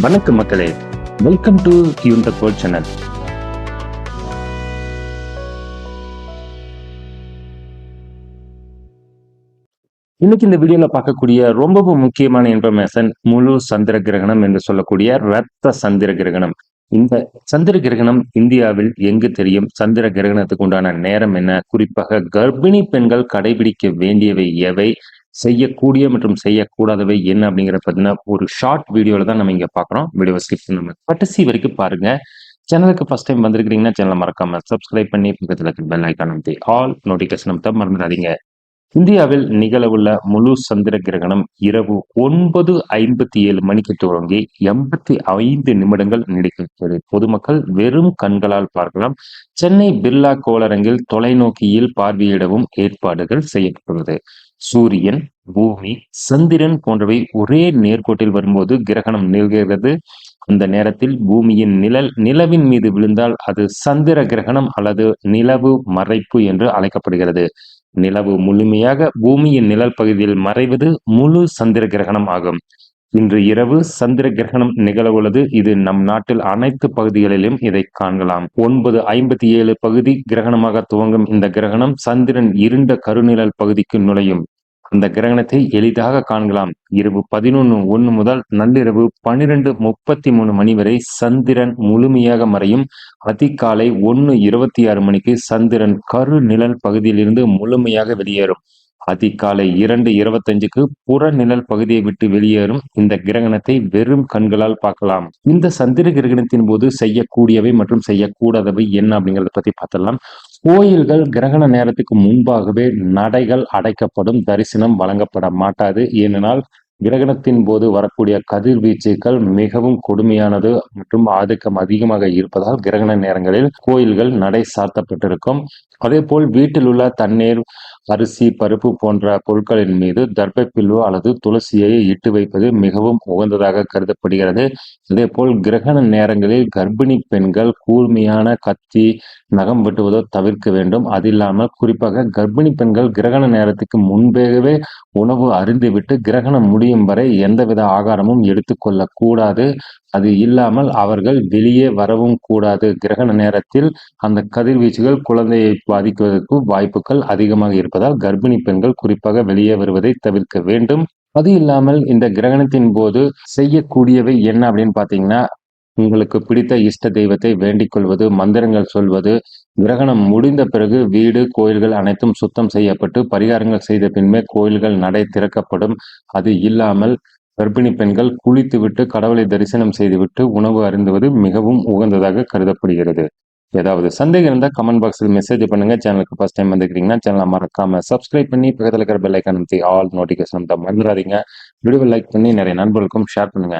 வணக்கம் மக்களே. Welcome to யூன் கோல் சேனல் இன்னைக்கு இந்த வீடியோல பார்க்கக்கூடிய ரொம்பவும் முக்கியமான இன்ஃபர்மேஷன் முழு சந்திர கிரகணம் என்று சொல்லக்கூடிய ரத்த சந்திர கிரகணம். இந்த சந்திர கிரகணம் இந்தியாவில் எங்கு தெரியும்? சந்திர கிரகணத்துக்கு உண்டான நேரம் என்ன? குறிப்பாக கர்ப்பிணி பெண்கள் கடைபிடிக்க வேண்டியவை எவை? செய்யக்கூடிய மற்றும் செய்யக்கூடாதவை என்ன அப்படிங்கிற பார்த்தீங்கன்னா ஒரு ஷார்ட் வீடியோவில் தான் நம்ம இங்க பார்க்குறோம். வீடியோ ஸ்கிப் பண்ணாம கடைசி வரைக்கும் பாருங்க. சேனலுக்கு ஃபஸ்ட் டைம் வந்திருக்கிறீங்கன்னா சேனலை மறக்காம சப்ஸ்கிரைப் பண்ணி பக்கத்தில் இருக்க பெல் ஐக்கான் அமைத்து ஆல் நோட்டிஃபிகேஷன் அமைத்த மறந்துடாதீங்க. இந்தியாவில் நிகழவுள்ள முழு சந்திர கிரகணம் இரவு ஒன்பது ஐம்பத்தி ஏழு மணிக்கு துவங்கி எண்பத்தி ஐந்து நிமிடங்கள் நீடிக்கிறது பொதுமக்கள் வெறும் கண்களால் பார்க்கலாம். சென்னை பிர்லா கோளரங்கில் தொலைநோக்கியில் பார்வையிடவும் ஏற்பாடுகள் செய்யப்பட்டுள்ளது. சூரியன் பூமி சந்திரன் போன்றவை ஒரே நேர்கோட்டில் வரும்போது கிரகணம் நிகழ்கிறது. அந்த நேரத்தில் பூமியின் நிழல் நிலவின் மீது விழுந்தால் அது சந்திர கிரகணம் அல்லது நிலவு மறைப்பு என்று அழைக்கப்படுகிறது. நிலவு முழுமையாக பூமியின் நிழல் பகுதியில் மறைவது முழு சந்திர கிரகணம் ஆகும். இன்று இரவு சந்திர கிரகணம் நிகழவுள்ளது. இது நம் நாட்டில் அனைத்து பகுதிகளிலும் இதை காணலாம் ஒன்பது ஐம்பத்தி ஏழு பகுதி கிரகணமாக துவங்கும் இந்த கிரகணம் சந்திரன் இருண்ட கருநிழல் பகுதிக்கு நுழையும். அந்த கிரகணத்தை எளிதாக காண்கலாம். இரவு பதினொன்று ஒன்று முதல் நள்ளிரவு பனிரெண்டு முப்பத்தி மூணு மணி வரை சந்திரன் முழுமையாக மறையும். அதிகாலை ஒன்று இருபத்தி ஆறு மணிக்கு சந்திரன் கரு நிழல் பகுதியிலிருந்து முழுமையாக வெளியேறும். அதிகாலை இரண்டு இருபத்தஞ்சுக்கு புற நிழல் பகுதியை விட்டு வெளியேறும். இந்த கிரகணத்தை வெறும் கண்களால் பார்க்கலாம். இந்த சந்திர கிரகணத்தின் போது செய்யக்கூடியவை மற்றும் செய்யக்கூடாதவை என்ன அப்படிங்கறத பத்தி பார்த்தலாம் கோயில்கள் கிரகண நேரத்துக்கு முன்பாகவே நடைகள் அடைக்கப்படும் தரிசனம் வழங்கப்பட மாட்டாது. ஏனென்றால் கிரகணத்தின் போது வரக்கூடிய கதிர்வீச்சுக்கள் மிகவும் கொடுமையானது மற்றும் ஆதிக்கம் அதிகமாக இருப்பதால் கிரகண நேரங்களில் கோயில்கள் நடை சாத்தப்பட்டிருக்கும். அதே போல் வீட்டில் உள்ள தண்ணீர் அரிசி பருப்பு போன்ற பொருட்களின் மீது தர்ப்பப்பில்லு அல்லது துளசியை இட்டு வைப்பது மிகவும் உகந்ததாக கருதப்படுகிறது. அதே போல் கிரகண நேரங்களில் கர்ப்பிணி பெண்கள் கூர்மையான கத்தி நகம் வெட்டுவதோ தவிர்க்க வேண்டும். அது இல்லாமல் குறிப்பாக கர்ப்பிணி பெண்கள் கிரகண நேரத்துக்கு முன்பேகவே உணவு அருந்திவிட்டு கிரகணம் முடியும் வரை எந்தவித ஆகாரமும் எடுத்துக்கொள்ளக்கூடாது. அது இல்லாமல் அவர்கள் வெளியே வரவும் கூடாது. கிரகண நேரத்தில் அந்த கதிர்வீச்சுகள் குழந்தையை பாதிக்குவதற்கு வாய்ப்புகள் அதிகமாக இருப்பதால் கர்ப்பிணி பெண்கள் குறிப்பாக வெளியே வருவதை தவிர்க்க வேண்டும். அது இல்லாமல் இந்த கிரகணத்தின் போது செய்யக்கூடியவை என்ன அப்படின்னு பாத்தீங்கன்னா உங்களுக்கு பிடித்த இஷ்ட தெய்வத்தை வேண்டிக் கொள்வது மந்திரங்கள் சொல்வது கிரகணம் முடிந்த பிறகு வீடு கோயில்கள் அனைத்தும் சுத்தம் செய்யப்பட்டு பரிகாரங்கள் செய்த பின்பே கோயில்கள் நடை திறக்கப்படும். அது இல்லாமல் கர்ப்பிணி பெண்கள் குளித்துவிட்டு கடவுளை தரிசனம் செய்துவிட்டு உணவு அருந்துவது மிகவும் உகந்ததாக கருதப்படுகிறது. ஏதாவது சந்தேகம் இருந்தால் கமெண்ட் பாக்ஸில் மெசேஜ் பண்ணுங்க. சேனலுக்கு ஃபர்ஸ்ட் டைம் வந்துக்கிறீங்கன்னா சேனலை மறக்காம சப்ஸ்கிரைப் பண்ணி பக்கத்தில் இருக்கிற பெல் ஐக்கான் ஆல் நோட்டிஃபிகேஷன் மறந்துடாதீங்க. வீடியோ லைக் பண்ணி நிறைய நண்பர்களுக்கும் ஷேர் பண்ணுங்க.